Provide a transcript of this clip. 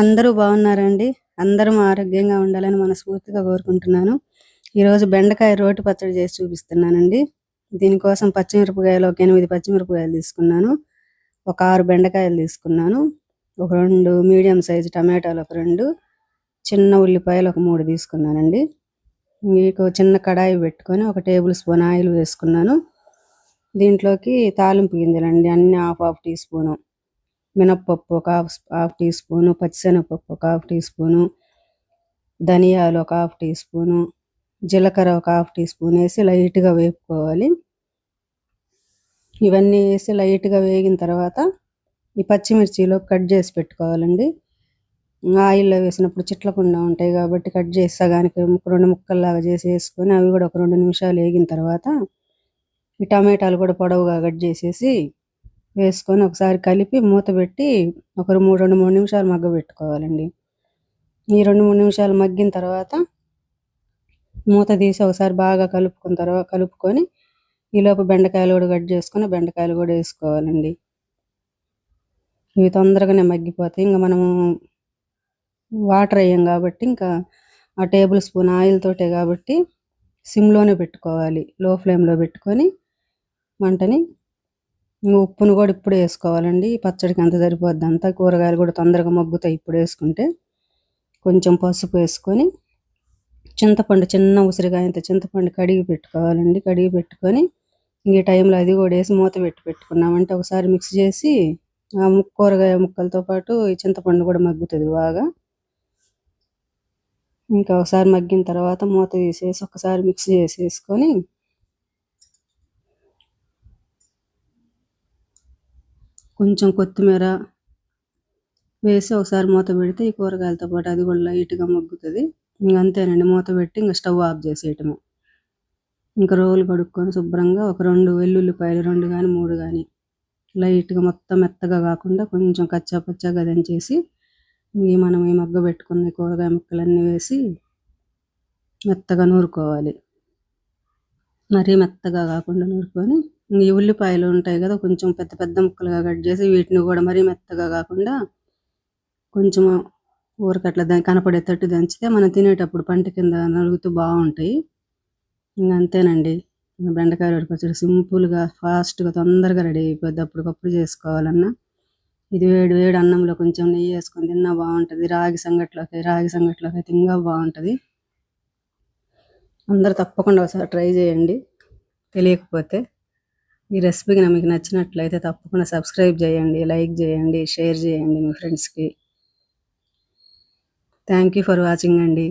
అందరూ బాగున్నారండి. అందరూ ఆరోగ్యంగా ఉండాలని మనస్ఫూర్తిగా కోరుకుంటున్నాను. ఈరోజు బెండకాయ రోటి పచ్చడి చేసి చూపిస్తున్నానండి. దీనికోసం పచ్చిమిరపకాయలు ఒక ఎనిమిది పచ్చిమిరపకాయలు తీసుకున్నాను. ఒక ఆరు బెండకాయలు తీసుకున్నాను. ఒక రెండు మీడియం సైజు టమాటాలు ఒక రెండు చిన్న ఉల్లిపాయలు ఒక మూడు తీసుకున్నానండి. మీకు చిన్న కడాయి పెట్టుకొని ఒక టేబుల్ స్పూన్ ఆయిల్ వేసుకున్నాను. దీంట్లోకి తాలింపు గింజలండి అన్ని హాఫ్ హాఫ్ టీ స్పూను. మినప్పప్పు ఒక హాఫ్ హాఫ్ టీ స్పూను పచ్చిశనగపప్పు ఒక హాఫ్ టీ స్పూను ధనియాలు ఒక హాఫ్ టీ స్పూను జీలకర్ర ఒక హాఫ్ టీ స్పూన్ వేసి లైట్గా వేపుకోవాలి. ఇవన్నీ వేసి లైట్గా వేగిన తర్వాత ఈ పచ్చిమిర్చిలో కట్ చేసి పెట్టుకోవాలండి. ఆయిల్లో వేసినప్పుడు చిట్లకుండా ఉంటాయి కాబట్టి కట్ చేసి సగానికి రెండు ముక్కల్లాగా చేసి వేసుకొని అవి కూడా ఒక రెండు నిమిషాలు వేగిన తర్వాత ఈ టమాటాలు కూడా పొడవుగా కట్ చేసేసి వేసుకొని ఒకసారి కలిపి మూత పెట్టి ఒక మూడు రెండు మూడు నిమిషాలు మగ్గ పెట్టుకోవాలండి ఈ రెండు మూడు నిమిషాలు మగ్గిన తర్వాత మూత తీసి ఒకసారి బాగా కలుపుకున్న తర్వాత కలుపుకొని ఈలోపు బెండకాయలు కూడా కట్ చేసుకొని బెండకాయలు కూడా వేసుకోవాలండి. ఇవి తొందరగానే మగ్గిపోతాయి. ఇంకా మనము వాటర్ వేయం కాబట్టి ఇంకా ఆ టేబుల్ స్పూన్ ఆయిల్ తోటే కాబట్టి సిమ్లోనే పెట్టుకోవాలి. లో ఫ్లేమ్లో పెట్టుకొని మంటని ఉప్పును కూడా ఇప్పుడు వేసుకోవాలండి. పచ్చడికి ఎంత సరిపోద్ది అంతా. కూరగాయలు కూడా తొందరగా మగ్గుతాయి ఇప్పుడు వేసుకుంటే. కొంచెం పసుపు వేసుకొని చింతపండు చిన్న ఉసిరికాయంత చింతపండు కడిగి పెట్టుకోవాలండి. కడిగి పెట్టుకొని ఈ టైంలో అది కూడా వేసి మూత పెట్టి పెట్టుకున్నామంటే ఒకసారి మిక్స్ చేసి ఆ కూరగాయ ముక్కలతో పాటు ఈ చింతపండు కూడా మగ్గుతుంది బాగా. ఇంకా ఒకసారి మగ్గిన తర్వాత మూత తీసేసి ఒకసారి మిక్స్ చేసేసుకొని కొంచెం కొత్తిమీర వేసి ఒకసారి మూత పెడితే ఈ కూరగాయలతో పాటు అది కూడా లైట్గా మగ్గుతుంది. ఇంక అంతేనండి మూత పెట్టి ఇంకా స్టవ్ ఆఫ్ చేసేయటమే. ఇంకా రోలు కడుక్కొని శుభ్రంగా ఒక రెండు వెల్లుల్లిపాయలు రెండు కానీ మూడు కానీ లైట్గా మొత్తం మెత్తగా కాకుండా కొంచెం కచ్చా పచ్చగా దంచేసి ఇవి మనం ఈ మగ్గ పెట్టుకున్న కూరగాయ ముక్కలన్నీ వేసి మెత్తగా నూరుకోవాలి. మరీ మెత్తగా కాకుండా నూరుకొని ఈ ఉల్లిపాయలు ఉంటాయి కదా కొంచెం పెద్ద పెద్ద ముక్కలుగా కట్ చేసి వీటిని కూడా మరీ మెత్తగా కాకుండా కొంచెం ఊరకట్లా దాన్ని కనపడేటట్టు దంచితే మనం తినేటప్పుడు పంట కింద నలుగుతూ బాగుంటాయి. ఇంకా అంతేనండి. బెండకాయ రెడీ పచ్చడి సింపుల్గా ఫాస్ట్గా తొందరగా రెడీ అయిపోద్ది అప్పటికప్పుడు చేసుకోవాలన్నా. ఇది వేడి వేడి అన్నంలో కొంచెం నెయ్యి వేసుకొని తిన్నా బాగుంటుంది. రాగి సంగట్లోకి రాగి సంగట్లోకి అయితే ఇంకా బాగుంటుంది. అందరు తప్పకుండా ఒకసారి ట్రై చేయండి. తెలియకపోతే. ఈ రెసిపీకి మీకు నచ్చినట్లయితే తప్పకుండా సబ్స్క్రైబ్ చేయండి లైక్ చేయండి షేర్ చేయండి మీ ఫ్రెండ్స్కి. థ్యాంక్ యూ ఫర్ వాచింగ్ అండి.